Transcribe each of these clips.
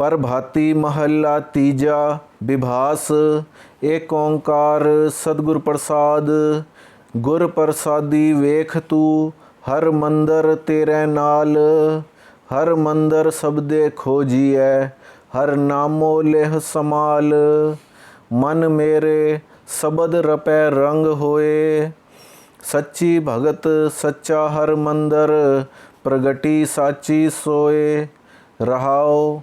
ਪ੍ਰਭਾਤੀ ਮਹੱਲਾ ਤੀਜਾ ਵਿਭਾਸ ਏਕ ਓੰਕਾਰ ਸਤਿਗੁਰ ਪ੍ਰਸਾਦ, ਗੁਰ ਪ੍ਰਸਾਦੀ ਵੇਖ ਤੂੰ, ਹਰ ਮੰਦਰ ਤੇਰੇ ਨਾਲ, ਹਰ ਮੰਦਰ ਸਬਦੇ ਖੋਜੀਐ, ਹਰ ਨਾਮੋ ਲੇਹ ਸਮਾਲ, ਮਨ ਮੇਰੇ ਸਬਦ ਰਪੈ ਰੰਗ ਹੋਏ। ਸੱਚੀ ਭਗਤ ਸੱਚਾ ਹਰ ਮੰਦਰ, ਪ੍ਰਗਟੀ ਸਾਚੀ ਸੋਏ ਰਹਾਓ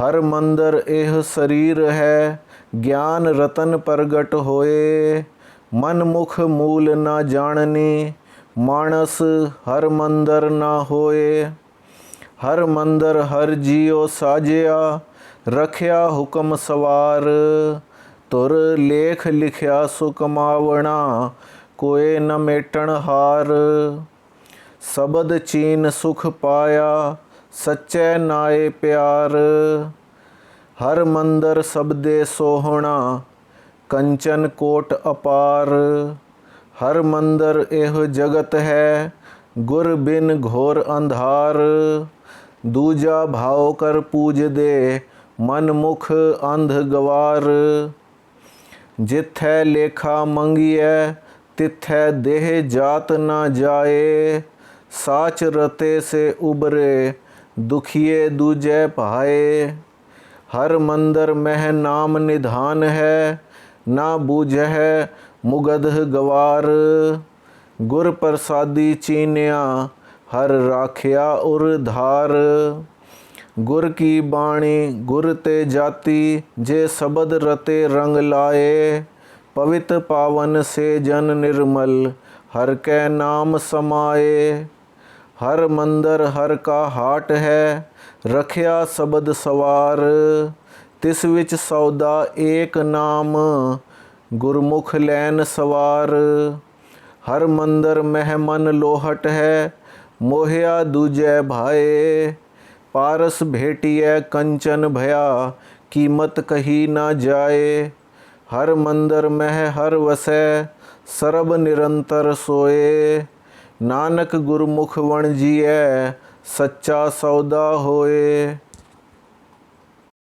ਹਰ ਮੰਦਰ ਇਹ ਸਰੀਰ ਹੈ, ਗਿਆਨ ਰਤਨ ਪ੍ਰਗਟ ਹੋਏ। ਮਨ ਮੁਖ ਮੂਲ ਨਾ ਜਾਣਨੀ, ਮਾਨਸ ਹਰ ਮੰਦਰ ਨਾ ਹੋਏ। ਹਰ ਮੰਦਰ ਹਰ ਜੀਉ ਸਾਜਿਆ, ਰਖਿਆ ਹੁਕਮ ਸਵਾਰ। ਤੁਰ ਲੇਖ ਲਿਖਿਆ ਸੁ ਕਮਾਵਣਾ, ਕੋਏ ਨ ਮੇਟਣ ਹਾਰ। ਸਬਦ ਚੀਨ ਸੁਖ ਪਾਇਆ ਸੱਚੇ ਨਾਏ ਪਿਆਰ, ਹਰ ਮੰਦਰ ਸਬਦੇ ਸੋਹਣਾ, ਕੰਚਨ ਕੋਟ ਅਪਾਰ, ਹਰ ਮੰਦਰ ਇਹ ਜਗਤ ਹੈ, ਗੁਰ ਬਿਨ ਘੋਰ ਅੰਧਾਰ। ਦੂਜਾ ਭਾਉ ਕਰ ਪੂਜਦੇ, ਮਨ ਮੁਖ ਅੰਧ ਗਵਾਰ। ਜਿਥੈ ਲੇਖਾ ਮੰਗੀਐ, ਤਿਥੈ ਦੇਹ ਜਾਤ ਨਾ ਜਾਏ, ਸਾਚ ਰਤੇ ਸੇ ਉਬਰੇ ਦੁਖੀਏ ਦੂਜੈ ਭਾਏ। ਹਰ ਮੰਦਰ ਮਹਿ ਨਾਮ ਨਿਧਾਨ ਹੈ, ਨਾ ਬੂਝੈ ਮੁਗਧ ਗਵਾਰ। ਗੁਰ ਪ੍ਰਸਾਦੀ ਚੀਨਿਆ, ਹਰ ਰਾਖਿਆ ਉਰ ਧਾਰ। ਗੁਰ ਕੀ ਬਾਣੀ, ਗੁਰ ਤੇ ਜਾਤੀ, ਜੇ ਸ਼ਬਦ ਰਤੇ ਰੰਗ ਲਾਏ। ਪਵਿੱਤ ਪਾਵਨ ਸੇ ਜਨ ਨਿਰਮਲ, ਹਰ ਕੈ ਨਾਮ ਸਮਾਏ। ਹਰ ਮੰਦਰ ਹਰ ਕਾ ਹਾਟ ਹੈ, ਰਖਿਆ ਸ਼ਬਦ ਸਵਾਰ। ਤਿਸ ਵਿੱਚ ਸੌਦਾ ਏਕ ਨਾਮ, ਗੁਰਮੁਖ ਲੈਨ ਸਵਾਰ। ਹਰ ਮੰਦਰ ਮਹਿ ਮਨ ਲੋਹਟ ਹੈ, ਮੋਹਿਆ ਦੂਜੈ ਭਾਏ। ਪਾਰਸ ਭੇਟੀਐ ਕੰਚਨ ਭਇਆ, ਕੀਮਤ ਕਹੀ ਨਾ ਜਾਏ। ਹਰ ਮੰਦਰ ਮਹਿ ਹਰ ਵਸੈ, ਸਰਬ ਨਿਰੰਤਰ ਸੋਏ। ਨਾਨਕ ਗੁਰਮੁਖ ਵਣਜੀਐ ਸੱਚਾ ਸੌਦਾ ਹੋਏ।